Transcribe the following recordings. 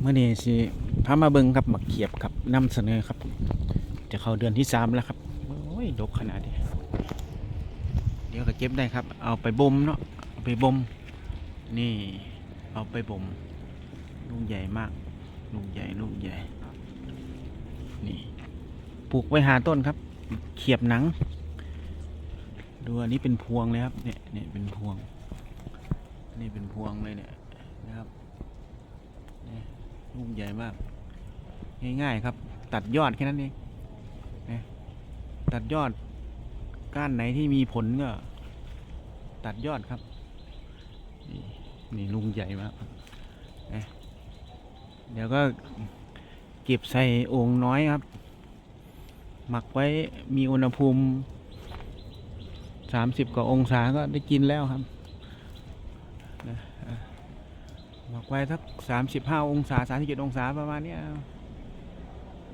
เมื่อนี้สิพามาเบิ่งครับมักเขียบครับนำเสนอครับ จะเข้าเดือนที่สามแล้วครับโอ้ยดกขนาดนี้เดี๋ยวก็เก็บได้ครับ เอาไปบ่มเนาะเอาไปบ่มนี่เอาไปบ่มลูกใหญ่มาก ลูกใหญ่ลูกใหญ่ นี่ปลูกไว้หาต้นครับ เขียบหนัง ดูอันนี้เป็นพวงเลยครับเนี่ยเนี่ยเป็นพวง นี่เป็นพวงเลยเนี่ยนะครับ ใหญ่มาก ง่ายๆครับ ตัดยอดแค่นั้นเองนะตัดยอดก้านไหนที่มีผลก็ ตัดยอดครับ นี่นี่ลุงใหญ่มากนะเดี๋ยวก็เก็บใส่โอ่งน้อยครับ หมักไว้มีอุณหภูมิสามสิบกว่าองศาก็ได้กินแล้วครับ นะอะ หมักไว้สักสามสิบห้าองศาสามสิบเจ็ดองศาประมาณเนี้ย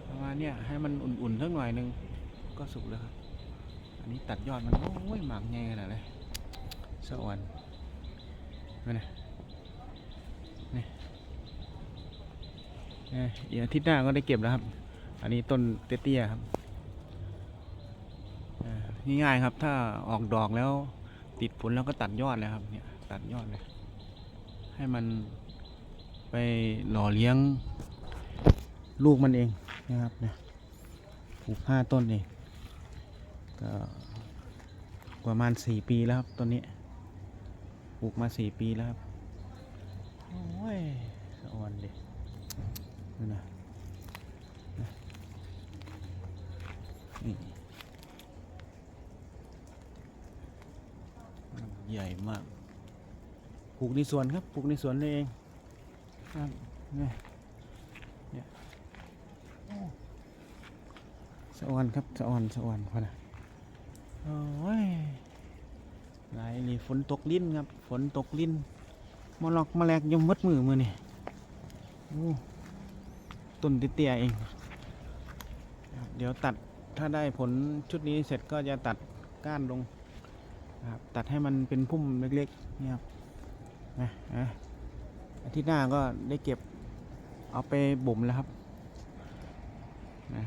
ประมาณเนี้ยให้มันอุ่นๆสักหน่อยหนึ่งก็สุกแล้วครับ อันนี้ตัดยอดมันโอ้ยหมากใหญ่ขนาดเลยสะอ่อนนี่นะนี่เนี่ยเดี๋ยวอาทิตย์หน้าก็ได้เก็บแล้วครับ อันนี้ต้นเตี้ยๆครับง่ายๆครับถ้าออกดอกแล้วติดผลแล้วก็ตัดยอดเลยครับเนี่ยตัดยอดเลยให้มัน ไปหล่อเลี้ยงลูกมันเองนะครับเนี่ยปลูกห้าต้นเองก็ประมาณสี่ปีแล้วครับต้นนี้ปลูกมาสี่ปีแล้วครับโอ้ยสะอ่อนดิดูนะนะนี่ใหญ่มากปลูกในสวนครับปลูกในสวนเอง ครับนี่เนี่ยสะออนครับสะออนสะออนพอนะโอ้ยหลายนี่ฝนตกลิ้นครับ ฝนตกลิ้นมาหลอกมาแลกยมมัดมือมือนี่โอ้ต้นเตี้ยเอง เดี๋ยวตัดถ้าได้ผลชุดนี้เสร็จก็จะตัดก้านลงครับตัดให้มันเป็นพุ่มเล็กๆเนี่ยครับนะนะ อาทิตย์หน้าก็ได้เก็บเอาไปบ่มแล้วครับนะ